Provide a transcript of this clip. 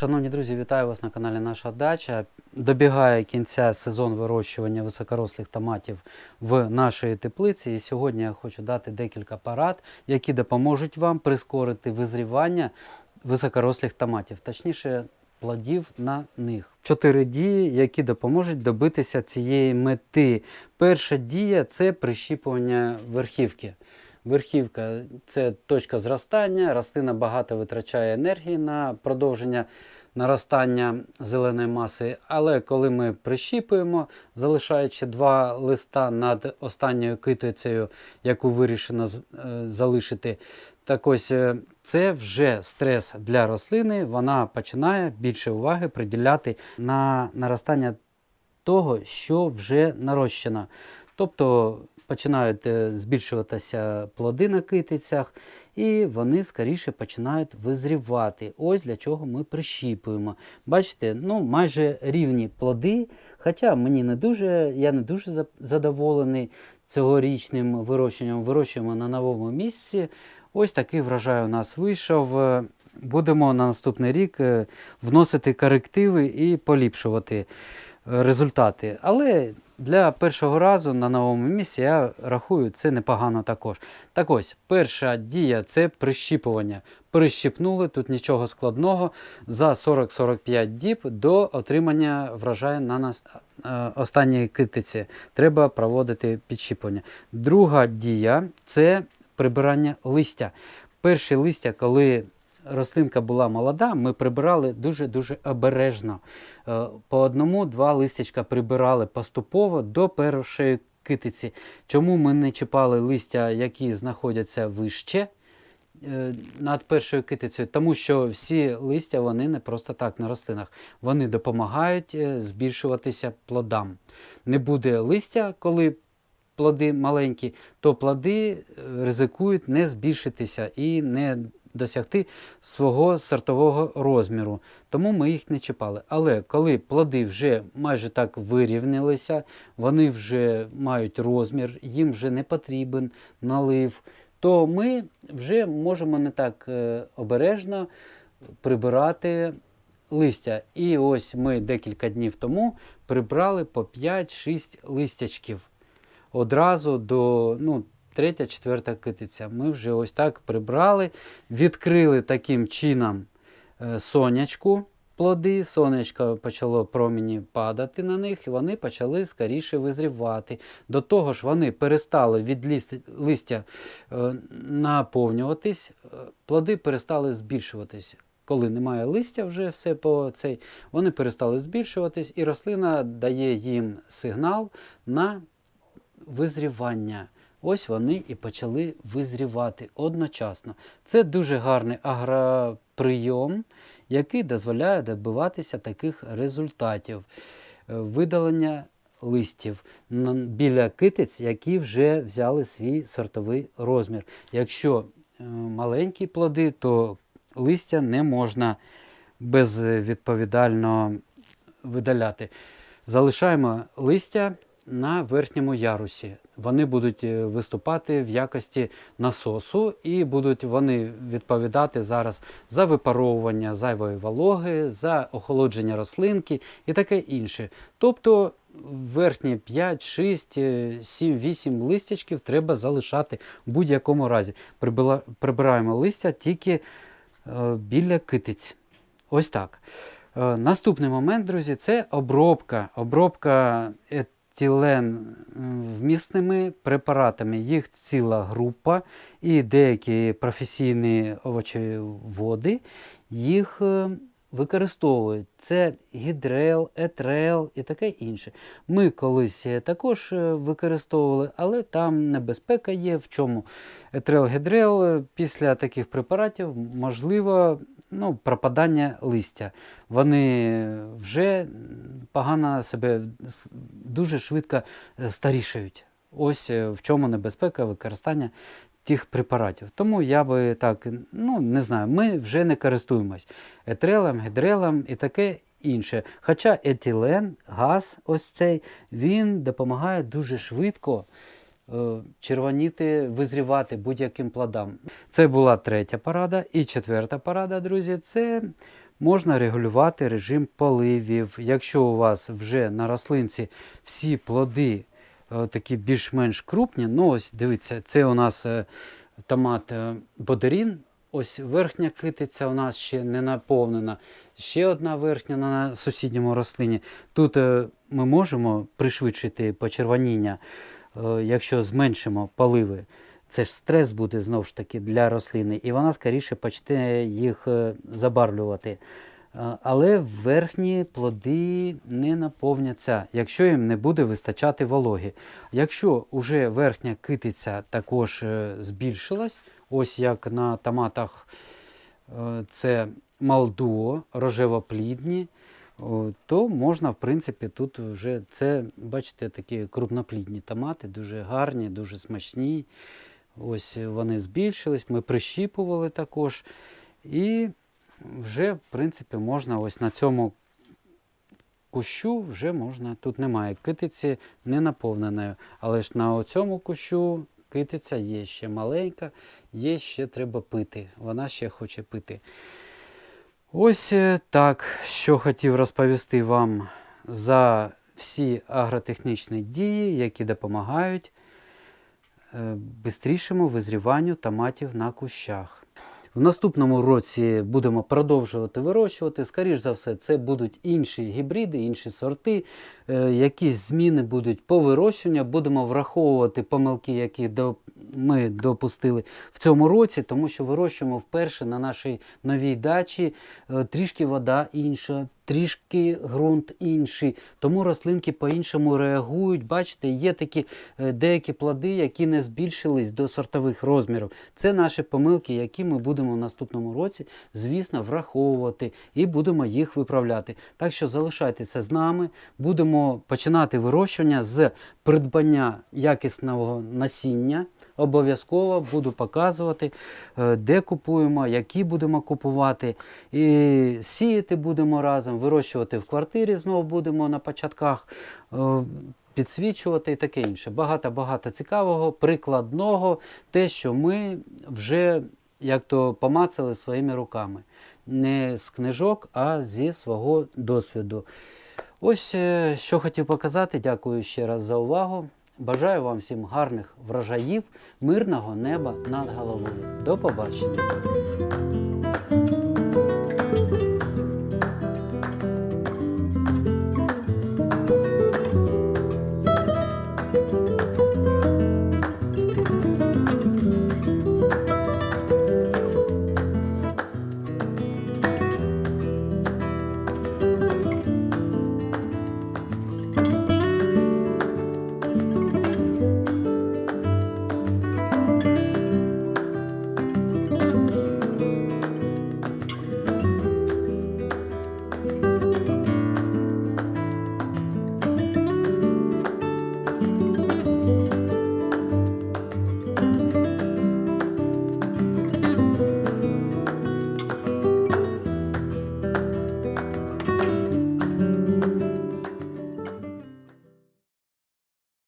Шановні друзі, вітаю вас на каналі Наша Дача. Добігає кінця сезон вирощування високорослих томатів в нашій теплиці. І сьогодні я хочу дати декілька парад, які допоможуть вам прискорити визрівання високорослих томатів, точніше, плодів на них. Чотири дії, які допоможуть добитися цієї мети. Перша дія це прищіпування верхівки. Верхівка це точка зростання. Рослина багато витрачає енергії на продовження наростання зеленої маси. Але коли ми прищіпуємо, залишаючи два листа над останньою китицею, яку вирішено е, залишити, так ось е, це вже стрес для рослини. Вона починає більше уваги приділяти на наростання того, що вже нарощено. Тобто починають е, збільшуватися плоди на китицях, і вони скоріше починають визрівати. Ось для чого ми прищіпуємо. Бачите, ну майже рівні плоди. Хоча мені не дуже, я не дуже задоволений цьогорічним вирощенням. Вирощуємо на новому місці. Ось такий врожай у нас вийшов. Е, Будемо на наступний рік е, вносити корективи і поліпшувати результати. Але для першого разу на новому місці я рахую це непогано також. Так ось, перша дія це прищіпування. Прищіпнули, тут нічого складного за 40-45 діб до отримання врожаю на нас е, останньої китиці. Треба проводити підщіпування. Друга дія це прибирання листя. Перші листя, коли рослинка була молода, ми прибирали дуже-дуже обережно. Е, По одному-два листячка прибирали поступово до першої китиці. Чому ми не чіпали листя, які знаходяться вище? е, Над першою китицею, тому що всі листя вони не просто так на рослинах, вони допомагають е, збільшуватися плодам. Не буде листя, коли плоди маленькі, то плоди ризикують не збільшитися і не досягти свого сортового розміру. Тому ми їх не чіпали. Але коли плоди вже майже так вирівнялися, вони вже мають розмір, їм вже не потрібен налив, то ми вже можемо не так е, обережно прибирати листя. І ось ми декілька днів тому прибрали по 5-6 листячків одразу до ну, третя, четверта китиця. Ми вже ось так прибрали, відкрили таким чином е, сонячку плоди. Сонечко почало промені падати на них, і вони почали скоріше визрівати. До того ж, вони перестали від лист- листя е, наповнюватись, е, плоди перестали збільшуватись. Коли немає листя, вже все по цей, вони перестали збільшуватись, і рослина дає їм сигнал на визрівання. Ось вони і почали визрівати одночасно. Це дуже гарний агроприйом, який дозволяє добиватися таких результатів. Е, Видалення листів біля китиць, які вже взяли свій сортовий розмір. Якщо е, маленькі плоди, то листя не можна безвідповідально видаляти. Залишаємо листя на верхньому ярусі. Вони будуть е, виступати в якості насосу і будуть вони відповідати зараз за випаровування зайвої вологи, за охолодження рослинки і таке інше. Тобто верхні 5, 6, е, 7, 8 листячків треба залишати в будь-якому разі. Прибираємо листя тільки е, біля китиць. Ось так. Е, Наступний момент, друзі, це обробка. Обробка етилен м, вмісними препаратами. Їх ціла група, і деякі професійні овочеводи їх е, використовують. Це гідрел, етрел і таке інше. Ми колись е, також е, використовували, але там небезпека є. В чому? Етрел-гідрел після таких препаратів можливо ну, пропадання листя. Вони вже погано себе дуже швидко е, старішають. Ось е, в чому небезпека використання тих препаратів. Тому я би так, ну не знаю, ми вже не користуємось етрелем, гідрелем і таке інше. Хоча етилен, газ, ось цей, він допомагає дуже швидко червоніти, визрівати будь-яким плодам. Це була третя порада. І четверта порада, друзі, це можна регулювати режим поливів. Якщо у вас вже на рослинці всі плоди е, такі більш-менш крупні, ну ось дивіться, це у нас е, томат е, Бодерін. Ось верхня китиця у нас ще не наповнена. Ще одна верхня на сусідньому рослині. Тут е, ми можемо пришвидшити почервоніння, е, якщо зменшимо поливи. Це ж стрес буде знову ж таки для рослини, і вона скоріше почне їх е, забарвлювати. Е, Але верхні плоди не наповняться, якщо їм не буде вистачати вологи. Якщо вже верхня китиця також е, збільшилась, ось як на томатах е, це малдуо, рожевоплідні, то можна, в принципі, тут вже це, бачите, такі крупноплідні томати, дуже гарні, дуже смачні. Ось вони збільшились, ми прищіпували також. І вже, в принципі, можна ось на цьому кущу вже можна. Тут немає китиці не наповненої. Але ж на цьому кущу китиця є ще маленька, є ще треба пити. Вона ще хоче пити. Ось е, так, що хотів розповісти вам за всі агротехнічні дії, які допомагають швидшому бистрішому визріванню томатів на кущах. В наступному році будемо продовжувати вирощувати. Скоріше за все, це будуть інші гібриди, інші сорти, е, якісь зміни будуть по вирощуванню. Будемо враховувати помилки, які ми допустили в цьому році, тому що вирощуємо вперше на нашій новій дачі. Е, Трішки вода інша, трішки ґрунт інший, тому рослинки по-іншому реагують. Бачите, є такі е, деякі плоди, які не збільшились до сортових розмірів. Це наші помилки, які ми будемо в наступному році, звісно, враховувати і будемо їх виправляти. Так що залишайтеся з нами, будемо починати вирощування з придбання якісного насіння. Обов'язково буду показувати, е, де купуємо, які будемо купувати. І сіяти будемо разом, вирощувати в квартирі знову будемо на початках, е, підсвічувати і таке інше. Багато-багато цікавого, прикладного, те, що ми вже як то помацали своїми руками. Не з книжок, а зі свого досвіду. Ось е, що хотів показати. Дякую ще раз за увагу. Бажаю вам всім гарних врожаїв, мирного неба над головою. До побачення!